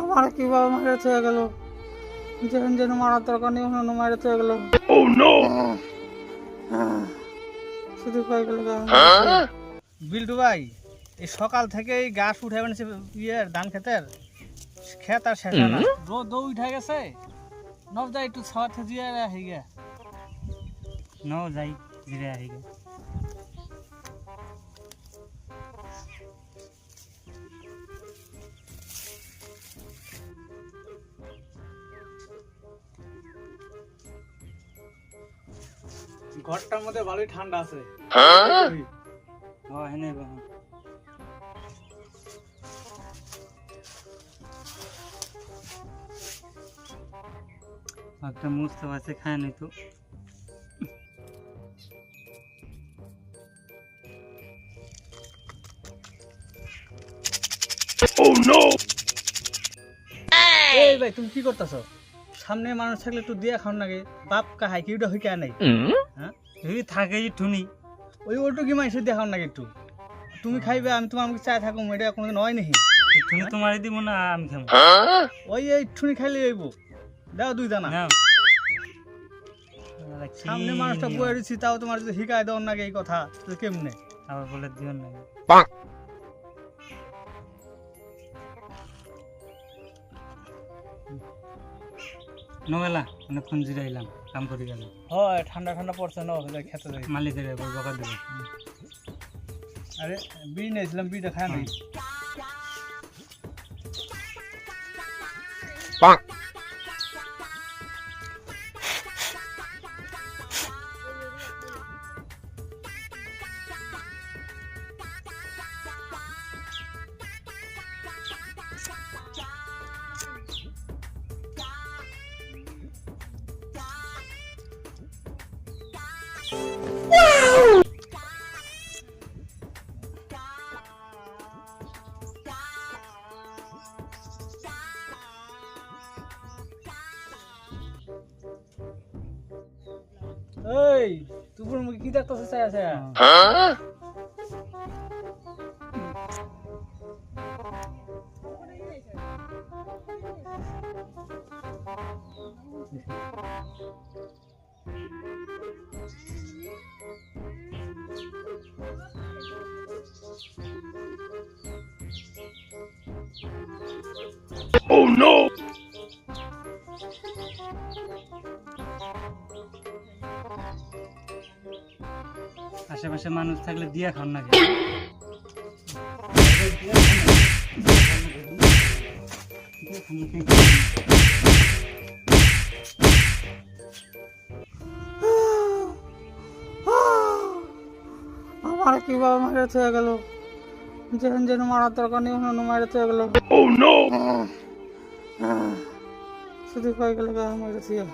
আমার কীভাবে মারা থেকে গেল? যেন যেন মারার দরকার নেই মারা থেকে গেল। শুধু হয়ে গেল বিল্টু ভাই এই সকাল থেকে গাছ উঠে বানিয়েছে ইয়ে ধান খেতের খেত আর শেষ হয় না রোদ উঠে গেছে। নব যাই একটু ছাওয়ার থেকে জিয়া হয়ে গে। ন যাই জিরে হয়ে গে ঘরটার মধ্যে ভালোই ঠান্ডা আছে। ও হেনে বহ একটা মুছতে পারছে খায় নি তো। এই ভাই তুমি কি করতেছো? সামনে মানুষ থাকলে একটু দিয়ে খাও নাকি বাপ কাহাই কি ওটা হই নাই। হ্যাঁ? যদি থাকে যে টুনি ওই ওটু কি মাইসে দেখাও নাকি একটু? তুমি খাইবে আমি তোমার আমাকে চাই থাকুম এটা কোনোদিন হয় নাকি তুমি তোমার দিব না আমি খাব ওই এই ঠুনি খাইলে হইব। দাও দুই দানা। সামনে মানুষটা বয়ে দিচ্ছি তাও তোমার যদি শিকায় দেওয়ার নাকি এই কথা তো কেমনে? আবার বলে দিও না। নবেলা অনেকক্ষণ জিরাইলাম কাম করে গেল হয় ঠান্ডা ঠান্ডা পড়ছে না খেতে যাই মালিকের এবার বকা দেবো। আরে বি নিয়েছিলাম বিটা খায় নাই। এই তুপুর মুখে কি দেখতেছিস চাই আছে আশেপাশে মানুষ থাকলে দিয়া খাও না আমার কীভাবে মেরে থেকে গেল? যেন যেন মারার দরকার নেই অন্য মারা থেকে গেল। শুধু হয়ে গেল গা মারা থেকে